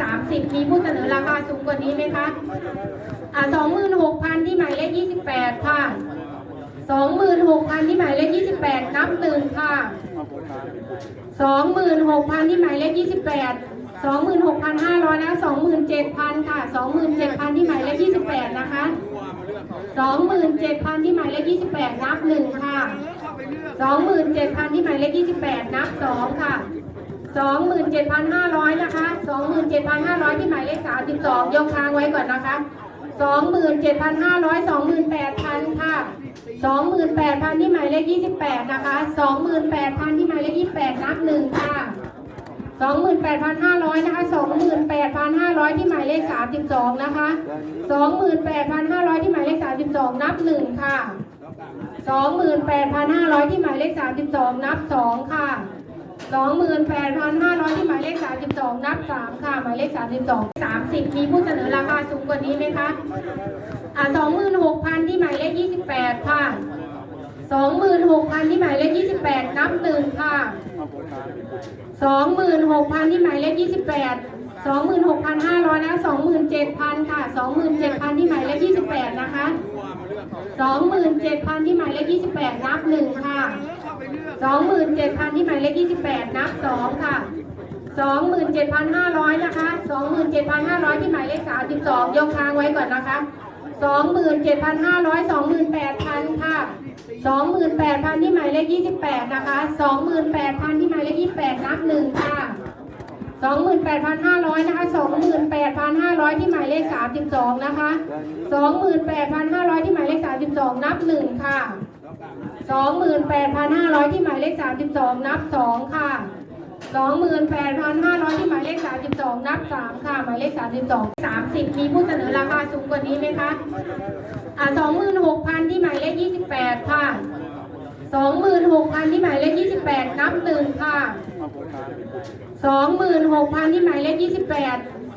สามสิบมีผู้เสนอราคาสูงกว่านี้ไหมคะอ่าสองหมื่นหกพันที่หมายเลขยี่สิบแปดค่ะสองหมื่นหกพันที่หมายเลขยี่สิบแปดนับหนึ่งค่ะสองหมื่นหกพันที่หมายเลขยี่สิบแปดสองหมื่นหกพันห้าร้อยนะสองหมื่นเจ็ดพันค่ะสองหมื่นเจ็ดพันที่หมายเลขยี่สิบแปดนะคะสองหมื่นเจ็ดพันที่หมายเลขยี่สิบแปดนับหนึ่งค่ะสองหมื่นเจ็ดพันที่หมายเลขยี่สิบแปดนับสองค่ะ สองหมื่นเจ็ดพันห้าร้อยนะคะสองหมื่นเจ็ดพันห้าร้อยที่หมายเลขสามสิบสองยกค้างไว้ก่อนนะคะสองหมื่นเจ็ดพันห้าร้อยสองหมื่นแปดพันค่ะสองหมื่นแปดพันที่หมายเลขยี่สิบแปดนะคะสองหมื่นแปดพันที่หมายเลขยี่สิบแปดนับหนึ่งค่ะสองหมื่นแปดพันห้าร้อยนะคะสองหมื่นแปดพันห้าร้อยที่หมายเลขสามสิบสองนะคะสองหมื่นแปดพันห้าร้อยที่หมายเลขสามสิบสองนับหนึ่งค่ะสองหมื่นแปดพันห้าร้อยที่หมายเลขสามสิบสองนับสองค่ะ สองหมื่นแปดพันห้าร้อยที่หมายเลขสามสิบสองนับสามค่ะ หมายเลขสามสิบสองสามสิบมีผู้เสนอราคาสูงกว่านี้ไหมคะอ่าสองหมื่นหกพันที่หมายเลขยี่สิบแปดค่ะสองหมื่นหกพันที่หมายเลขยี่สิบแปดนับหนึ่งค่ะสองหมื่นหกพันที่หมายเลขยี่สิบแปดสองหมื่นหกพันห้าร้อยนะสองหมื่นเจ็ดพันค่ะสองหมื่นเจ็ดพันที่หมายเลขยี่สิบแปดนะคะสองหมื่นเจ็ดพันที่หมายเลขยี่สิบแปดนับหนึ่งค่ะ สองหมื่นเจ็ดพันที่หมายเลขยี่สิบแปดนับสองค่ะสองหมื่นเจ็ดพันห้าร้อยนะคะสองหมื่นเจ็ดพันห้าร้อยที่หมายเลขสามสิบสองยกค้างไว้ก่อนนะคะสองหมื่นเจ็ดพันห้าร้อยสองหมื่นแปดพันค่ะสองหมื่นแปดพันที่หมายเลขยี่สิบแปดนะคะสองหมื่นแปดพันที่หมายเลขยี่สิบแปดนับหนึ่งค่ะสองหมื่นแปดพันห้าร้อยนะคะสองหมื่นแปดพันห้าร้อยที่หมายเลขสามสิบสองนะคะสองหมื่นแปดพันห้าร้อยที่หมายเลขสามสิบสองนับหนึ่งค่ะ สองหมื่นแปดพันห้าร้อยที่หมายเลขสามสิบสองนับสองค่ะสองหมื่นแปดพันห้าร้อยที่หมายเลขสามสิบสองนับสามค่ะ หมายเลขสามสิบสองสามสิบมีผู้เสนอราคาสูงกว่านี้ไหมคะ อ่าสองหมื่นหกพันที่หมายเลขยี่สิบแปดค่ะสองหมื่นหกพันที่หมายเลขยี่สิบแปดนับหนึ่งค่ะสองหมื่นหกพันที่หมายเลขยี่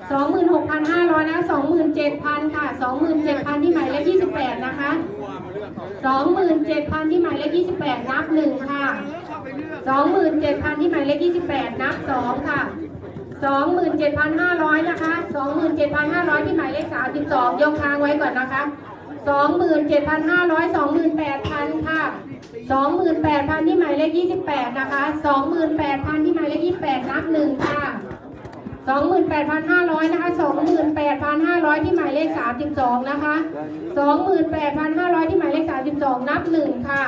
สิบแปดสองหมื่นหกพันห้าร้อยนะสองหมื่นเจ็ดพันค่ะสองหมื่นเจ็ดพันที่หมายเลขยี่สิบแปดนะคะสองหมื่นเจ็ดพันที่หมายเลขยี่สิบแปดนับหนึ่งค่ะสองหมื่นเจ็ดพันที่หมายเลขยี่สิบแปดนับสองค่ะสองหมื่นเจ็ดพันห้าร้อยนะคะสองหมื่นเจ็ดพันห้าร้อยที่หมายเลขสามสิบสองยกค้างไว้ก่อนนะคะสองหมื่นเจ็ดพันห้าร้อยสองหมื่นแปดพันค่ะสองหมื่นแปดพันที่หมายเลขยี่สิบแปดนะคะสองหมื่นแปดพันที่หมายเลขยี่สิบแปดนับหนึ่งค่ะ สองหมื่นแปดพันห้าร้อยนะคะสองหมื่นแปดพันห้าร้อยที่หมายเลขสามสิบสองนะคะสองหมื่นแปดพันห้าร้อยที่หมายเลขสามสิบสองนับหนึ่งค่ะ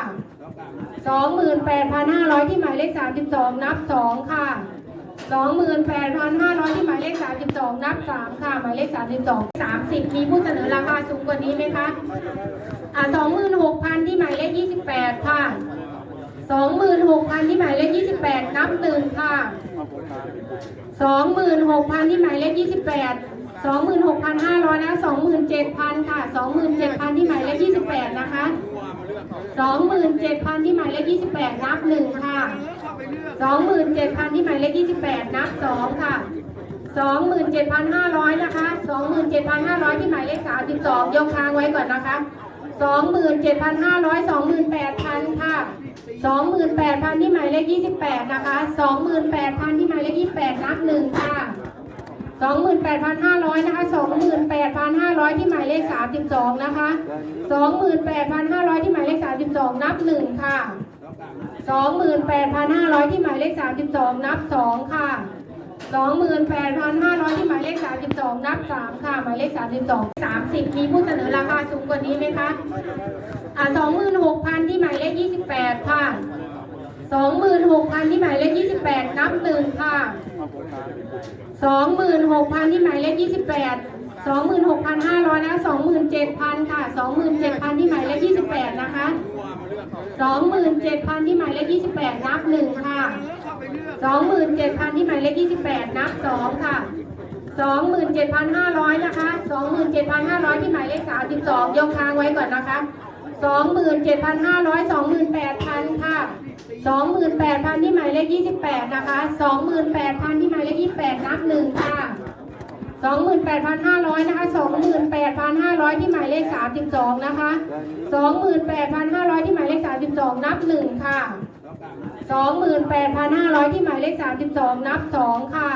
สองหมื่นแปดพันห้าร้อยที่หมายเลขสามสิบสองนับสองค่ะสองหมื่นแปดพันห้าร้อยที่หมายเลขสามสิบสองนับสามค่ะ หมายเลขสามสิบสองสามสิบมีผู้เสนอราคาสูงกว่านี้ไหมคะ อ่าสองหมื่นหกพันที่หมายเลขยี่สิบแปดค่ะ สองหมื่นหกพันที่หมายเลขยี่สิบแปดนับหนึ่งค่ะสองหมื่นหกพันที่หมายเลขยี่สิบแปดสองหมื่นหกพันห้าร้อยนะสองหมื่นเจ็ดพันค่ะสองหมื่นเจ็ดพันที่หมายเลขยี่สิบแปดนะคะสองหมื่นเจ็ดพันที่หมายเลขยี่สิบแปดนับหนึ่งค่ะสองหมื่นเจ็ดพันที่หมายเลขยี่สิบแปดนับสองค่ะสองหมื่นเจ็ดพันห้าร้อยนะคะสองหมื่นเจ็ดพันห้าร้อยที่หมายเลขสามสิบสองยกค้างไว้ก่อนนะคะสองหมื่นเจ็ดพันห้าร้อยสองหมื่นแปดพันค่ะ สองหมื่นแปดพันที่หมายเลขยี่สิบแปดนะคะสองหมื่นแปดพันที่หมายเลขยี่สิบแปดนับหนึ่งค่ะสองหมื่นแปดพันห้าร้อยนะคะสองหมื่นแปดพันห้าร้อยที่หมายเลขสามสิบสองนะคะสองหมื่นแปดพันห้าร้อยที่หมายเลขสามสิบสองนับหนึ่งค่ะสองหมื่นแปดพันห้าร้อยที่หมายเลขสามสิบสองนับสองค่ะ สองหมื่นแปดพันห้าร้อยที่หมายเลขสามสิบสองนับสามค่ะ หมายเลขสามสิบสองสามสิบมีผู้เสนอราคาสูงกว่านี้ไหมคะอ่าสองหมื่นหกพันที่หมายเลขยี่สิบแปดค่ะสองหมื่นหกพันที่หมายเลขยี่สิบแปดนับหนึ่งค่ะสองหมื่นหกพันที่หมายเลขยี่สิบแปดสองหมื่นหกพันห้าร้อยนะสองหมื่นเจ็ดพันค่ะสองหมื่นเจ็ดพันที่หมายเลขยี่สิบแปดนะคะสองหมื่นเจ็ดพันที่หมายเลขยี่สิบแปดนับหนึ่งค่ะ สองหมื่นเจ็ดพันที่หมายเลขยี่สิบแปดนับสองค่ะสองหมื่นเจ็ดพันห้าร้อยนะคะสองหมื่นเจ็ดพันห้าร้อยที่หมายเลขสามสิบสองยกค้างไว้ก่อนนะคะสองหมื่นเจ็ดพันห้าร้อยสองหมื่นแปดพันค่ะสองหมื่นแปดพันที่หมายเลขยี่สิบแปดนะคะสองหมื่นแปดพันที่หมายเลขยี่สิบแปดนับหนึ่งค่ะสองหมื่นแปดพันห้าร้อยนะคะสองหมื่นแปดพันห้าร้อยที่หมายเลขสามสิบสองนะคะสองหมื่นแปดพันห้าร้อยที่หมายเลขสามสิบสองนับหนึ่งค่ะ สองหมื่นแปดพันห้าร้อยที่หมายเลขสามสิบสองนับสองค่ะ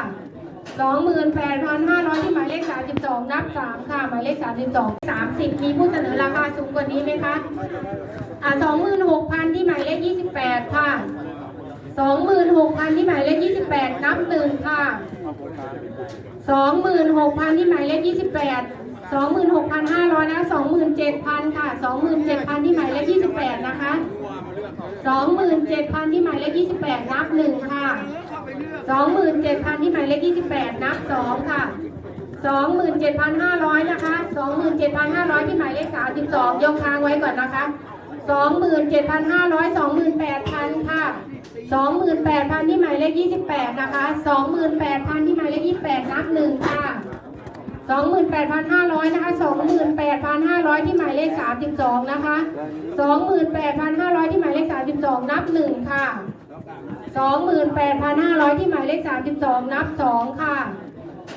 สองหมื่นแปดพันห้าร้อยที่หมายเลขสามสิบสองนับสามค่ะ หมายเลขสามสิบสองสามสิบมีผู้เสนอราคาสูงกว่านี้ไหมคะอ่าสองหมื่นหกพันที่หมายเลขยี่สิบแปดค่ะสองหมื่นหกพันที่หมายเลขยี่สิบแปดนับหนึ่งค่ะสองหมื่นหกพันที่หมายเลขยี่สิบแปดสองหมื่นหกพันห้าร้อยนะสองหมื่นเจ็ดพันค่ะสองหมื่นเจ็ดพันที่หมายเลขยี่สิบแปดนะคะ สองหมื่นเจ็ดพันที่หมายเลขยี่สิบแปดนับหนึ่งค่ะสองหมื่นเจ็ดพันที่หมายเลขยี่สิบแปดนับสองค่ะสองหมื่นเจ็ดพันห้าร้อยนะคะสองหมื่นเจ็ดพันห้าร้อยที่หมายเลขสามสิบสองยกค้างไว้ก่อนนะคะสองหมื่นเจ็ดพันห้าร้อยสองหมื่นแปดพันค่ะสองหมื่นแปดพันที่หมายเลขยี่สิบแปดนะคะสองหมื่นแปดพันที่หมายเลขยี่สิบแปดนับหนึ่งค่ะ สองหมื่นแปดพันห้าร้อยนะคะสองหมื่นแปดพันห้าร้อยที่หมายเลขสามสิบสองนะคะสองหมื่นแปดพันห้าร้อยที่หมายเลขสามสิบสองนับหนึ่งค่ะสองหมื่นแปดพันห้าร้อยที่หมายเลขสามสิบสองนับสองค่ะ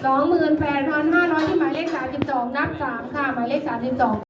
สองหมื่นแปดพันห้าร้อยที่หมายเลขสามสิบสองนับสามค่ะ หมายเลขสามสิบสอง